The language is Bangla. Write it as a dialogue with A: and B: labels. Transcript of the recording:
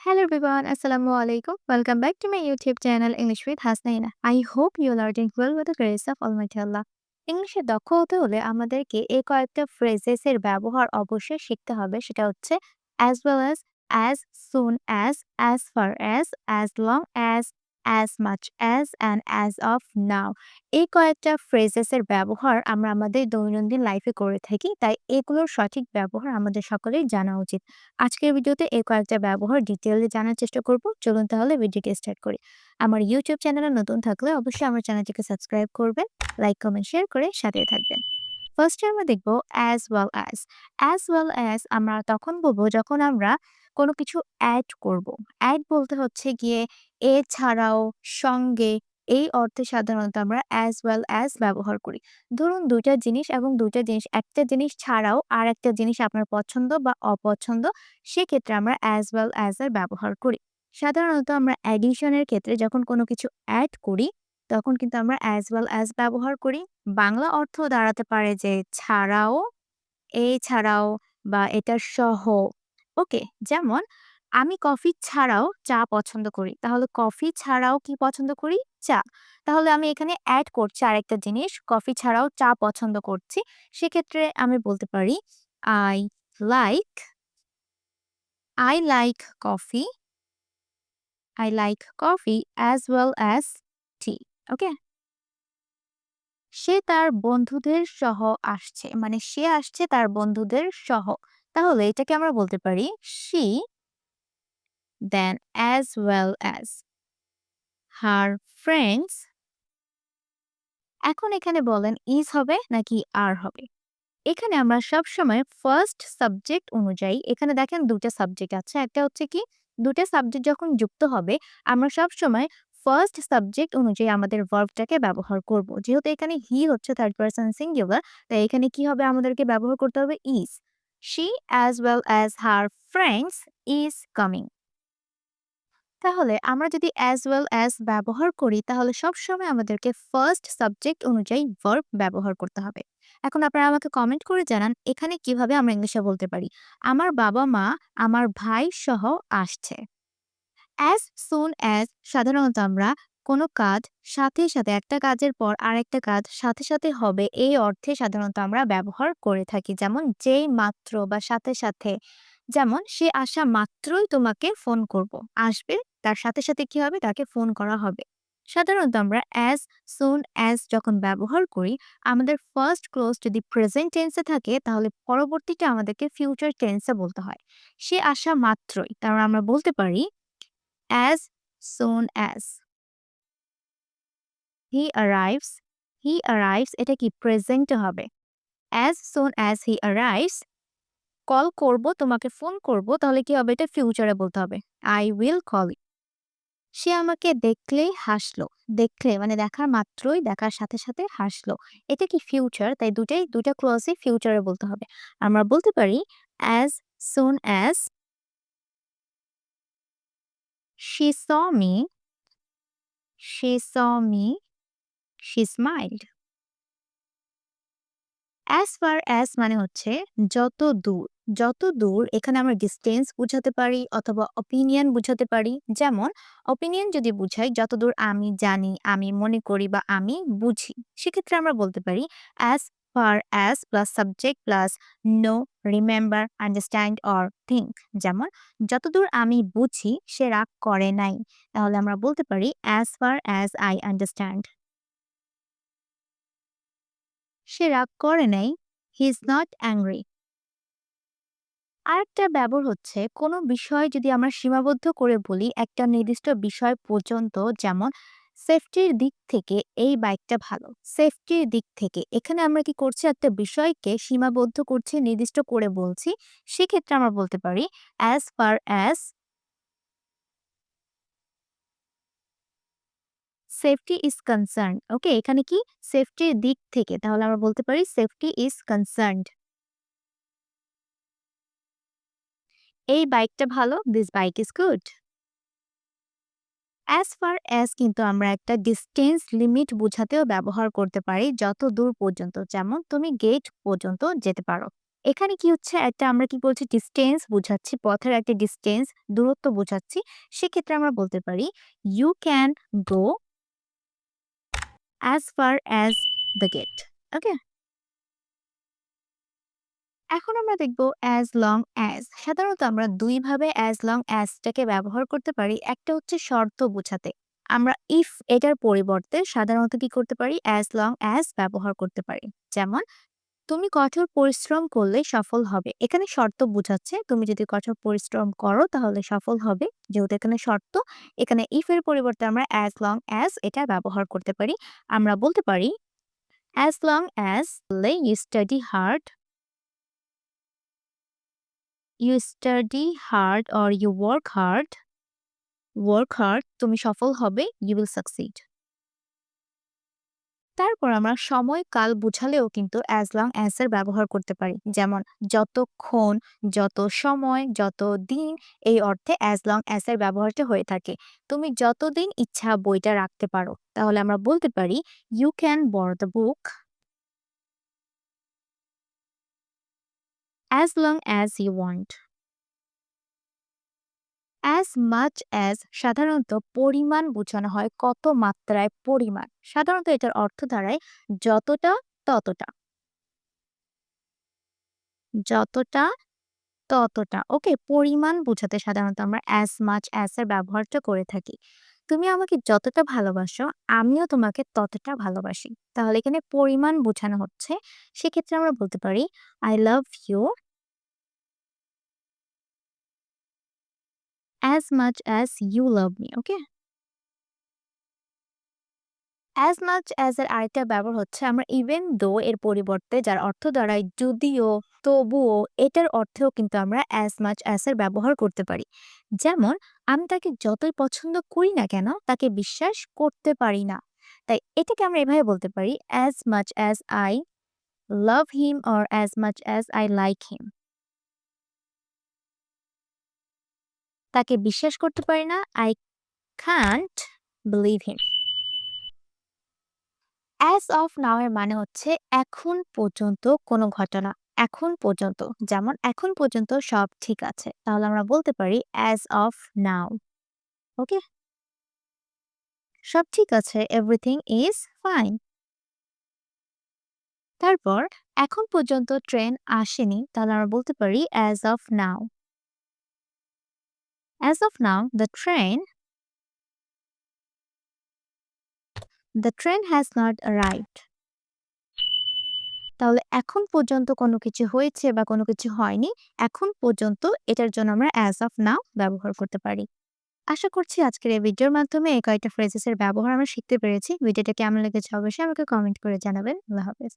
A: Hello everyone, Assalamu alaikum. Welcome back to my YouTube channel English with Hasnaina. I hope you are doing well with the grace of Almighty Allah. ইংলিশে দক্ষ হতে হলে আমাদেরকে এই কয়েকটা ফ্রেজেস এর ব্যবহার অবশ্যই শিখতে হবে সেটা হচ্ছে as well as as soon as as far as as long as as much as and as of now এই কয়েকটা ফ্রেজেস এর ব্যবহার আমরা আমাদের দৈনন্দিন লাইফে করে থাকি, তাই এগুলোর সঠিক ব্যবহার আমাদের সকলেই জানা উচিত। আজকের ভিডিওতে এই কয়েকটা ব্যবহার ডিটেইলে জানার চেষ্টা করব, চলুন তাহলে ভিডিওটি স্টার্ট করি। আমার ইউটিউব চ্যানেলে নতুন থাকলে অবশ্যই আমার চ্যানেলটিকে সাবস্ক্রাইব করবেন লাইক কমেন্ট শেয়ার করে সাথে থাকবেন। ফার্স্টে আমরা দেখব as well as as well as আমরা তখন বলব যখন আমরা কোনো কিছু অ্যাড করব। অ্যাড বলতে হচ্ছে গিয়ে এছাড়াও সঙ্গে এই অর্থে সাধারণত আমরা অ্যাজ ওয়েল অ্যাজ ব্যবহার করি। ধরুন দুইটা জিনিস এবং দুইটা জিনিস, একটা জিনিস ছাড়াও আর একটা জিনিস আপনার পছন্দ বা অপছন্দ, সেক্ষেত্রে আমরা অ্যাজ ওয়েল অ্যাজ এর ব্যবহার করি। সাধারণত আমরা অ্যাডিশনের ক্ষেত্রে যখন কোনো কিছু অ্যাড করি, তখন কিন্তু আমরা অ্যাজ ওয়েল অ্যাজ ব্যবহার করি। বাংলা অর্থ দাঁড়াতে পারে যে ছাড়াও এই ছাড়াও বা এটার সহ। ওকে, যেমন আমি কফি ছাড়াও চা পছন্দ করি। তাহলে কফি ছাড়াও কি পছন্দ করি? চা। তাহলে আমি এখানে অ্যাড করছি আরেকটা জিনিস, কফি ছাড়াও চা পছন্দ করছি। সেক্ষেত্রে আমি বলতে পারি I like I like coffee I like coffee as well as tea okay সে তার বন্ধুদের সহ আসছে মানে সে আসছে তার বন্ধুদের সহ। তাহলে এটাকে আমরা বলতে পারি, she then as well as her friends. এখন এখানে বলেন ইজ হবে নাকি আর হবে। এখানে আমরা সব সময় ফার্স্ট সাবজেক্ট অনুযায়ী, এখানে দেখেন দুটা সাবজেক্ট আছে, একটা হচ্ছে কি দুটা সাবজেক্ট যখন যুক্ত হবে, আমরা সব সময় ফার্স্ট সাবজেক্ট অনুযায়ী আমাদের ভার্বটাকে ব্যবহার করব। যেহেতু এখানে হি হচ্ছে থার্ড পারসন সিঙ্গুলার তাই এখানে কি হবে আমাদেরকে ব্যবহার করতে হবে is she as well as her friends is coming তাহলে আমরা যদি অ্যাজ ওয়েল অ্যাজ ব্যবহার করি, তাহলে সবসময় আমাদেরকে ফার্স্ট সাবজেক্ট অনুযায়ী ভার্ব ব্যবহার করতে হবে। এখন আপনারা আমাকে কমেন্ট করে জানান, এখানে কীভাবে আমরা ইংলিশে বলতে পারি? আমার বাবা মা, আমার ভাই সহ আসছে। অ্যাজ সুন অ্যাজ সাধারণত আমরা কোনো কাজ সাথে সাথে, একটা কাজের পর আরেকটা কাজ সাথে সাথে হবে, এই অর্থে সাধারণত আমরা ব্যবহার করে থাকি। যেমন যেই মাত্র বা সাথে সাথে। যেমন, সে আসা মাত্রই তোমাকে ফোন করব। আসবে, তার সাথে সাথে কি হবে? তাকে ফোন করা হবে। সাধারণত আমরা অ্যাজ সুন অ্যাজ যখন ব্যবহার করি, আমাদের ফার্স্ট ক্লোজ যদি প্রেজেন্ট টেন্সে থাকে, তাহলে পরবর্তীটা আমাদেরকে ফিউচার টেন্সে বলতে হয়। সে আসা মাত্রই তাহলে আমরা বলতে পারি as soon as he arrives he arrives এটা কি প্রেজেন্টে হবে? As soon as he arrives call করব, তোমাকে ফোন করব, তাহলে কি হবে? এটা ফিউচারে বলতে হবে। আই উইল কল সে আমাকে দেখলেই হাসলো। দেখলে মানে দেখার মাত্রই, দেখার সাথে সাথে হাসলো। এটা কি ফিউচার তাই দুটাই দুটা ক্লজই ফিউচারে বলতে হবে। আমরা বলতে পারি as soon as she saw me, she saw me, she smiled. As far as মানে হচ্ছে যত দূর যত দূর এখানে আমরা ডিস্টেন্স বুঝাতে পারি অথবা অপিনিয়ন বুঝাতে পারি। যেমন অপিনিয়ন যদি বুঝাই, যত দূর আমি জানি, আমি মনে করি বা আমি বুঝি, সেক্ষেত্রে আমরা বলতে পারি as far as plus subject plus no remember understand or think যেমন যতদূর আমি বুঝি, সে রাগ করে নাই। তাহলে আমরা বলতে পারি as far as I understand সে রাগ করে নাই হি ইজ নট অ্যাংরি আরেকটা ব্যবহার হচ্ছে, কোনো বিষয় যদি আমরা সীমাবদ্ধ করে বলি, একটা নির্দিষ্ট বিষয় পর্যন্ত যেমন সেফটির দিক থেকে এই বাইকটা ভালো। সেফটির দিক থেকে, এখানে আমরা কি করছি, একটা বিষয়কে সীমাবদ্ধ করছি, নির্দিষ্ট করে বলছি, সেক্ষেত্রে আমরা বলতে পারি as far as safety is concern okay এখানে কি? সেফটির দিক থেকে তাহলে আমরা বলতে পারি সেফটি ইজ কনসার্নড এই বাইকটা ভালো this bike is good as far as কিন্তু আমরা একটা ডিস্টেন্স লিমিট বোঝাতেও ব্যবহার করতে পারি যত দূর পর্যন্ত যেমন তুমি গেট পর্যন্ত যেতে পারো। এখানে কি হচ্ছে? একটা আমরা কি বলছি? ডিসটেন্স বোঝাচ্ছি, পথের একটা ডিস্টেন্স দূরত্ব বোঝাচ্ছি। সেক্ষেত্রে আমরা বলতে পারি you can go as far as the gate. Okay? এখন আমরা দেখব অ্যাজ লং অ্যাজ সাধারণত আমরা ২ ভাবে as long as টাকে ব্যবহার করতে পারি। একটা হচ্ছে শর্ত বোঝাতে। আমরা ইফ এটার পরিবর্তে সাধারণত কি করতে পারি অ্যাজ লং অ্যাজ ব্যবহার করতে পারি। যেমন তুমি কঠোর পরিশ্রম করলে সফল হবে। এখানে শর্ত বোঝাচ্ছে তুমি যদি কঠোর পরিশ্রম করো তাহলে সফল হবে। যেহেতু এখানে শর্ত, এখানে এর পরিবর্তে আমরা অ্যাজ লং অ্যাজ এটা ব্যবহার করতে পারি। আমরা বলতে পারি as long as you study hard you study hard or you work hard work hard তুমি সফল হবে you will succeed তারপর আমরা সময় কাল বুঝালেও কিন্তু অ্যাজ লং as এর ব্যবহার করতে পারি। যেমন যতক্ষণ, যত সময়, যত দিন এই অর্থে অ্যাজ লং as এর ব্যবহারটা হয়ে থাকে। তুমি যতদিন ইচ্ছা বইটা রাখতে পারো। তাহলে আমরা বলতে পারি you can borrow the book as long as you want as much as সাধারণত পরিমাণ বোঝানো হয় কত মাত্রায় পরিমাণ। সাধারণত এটার অর্থ দাঁড়ায় যতটা, ততটা। যতটা, ততটা। ওকে পরিমাণ বোঝাতে সাধারণত আমরা as মাচ as এর ব্যবহারটা করে থাকি। তুমি আমাকে যতটা ভালোবাসো, আমিও তোমাকে ততটা ভালোবাসি। তাহলে এখানে পরিমাণ বোঝানো হচ্ছে। সেক্ষেত্রে আমরা বলতে পারি I love you as much as you love me okay as much as এর আরেকটা ব্যবহার হচ্ছে, আমরা even though এর পরিবর্তে যার অর্থ দাঁড়ায়, যদিও, তবুও এটার অর্থেও কিন্তু আমরা as much as এর ব্যবহার করতে পারি। যেমন, আমি তাকে যতই পছন্দ করি না কেন, তাকে বিশ্বাস করতে পারি না। তাই এটাকে আমরা এভাবে বলতে পারি, as much as I love him or as much as I like him তাকে বিশ্বাস করতে পারি না I can't believe him. As of now এর মানে হচ্ছে এখন পর্যন্ত কোনো ঘটনা, এখন পর্যন্ত। যেমন, এখন পর্যন্ত সব ঠিক আছে। তাহলে আমরা বলতে পারি as অফ নাও ওকে সব ঠিক আছে এভরিথিং ইজ ফাইন তারপর, এখন পর্যন্ত ট্রেন আসেনি, তাহলে আমরা বলতে পারি as of now. As of now, the train the train has not arrived. তাহলে এখন পর্যন্ত কোনো কিছু হয়েছে বা কোনো কিছু হয়নি, এখন পর্যন্ত এটার জন্য আমরা অ্যাজ অফ নাও ব্যবহার করতে পারি। আশা করছি আজকের এই ভিডিওর মাধ্যমে এই কয়েকটা ফ্রেজেসের ব্যবহার আমরা শিখতে পেরেছি। ভিডিওটা কেমন লেগেছে অবশ্যই আমাকে কমেন্ট করে জানাবেন। আল্লাহ হাফেজ।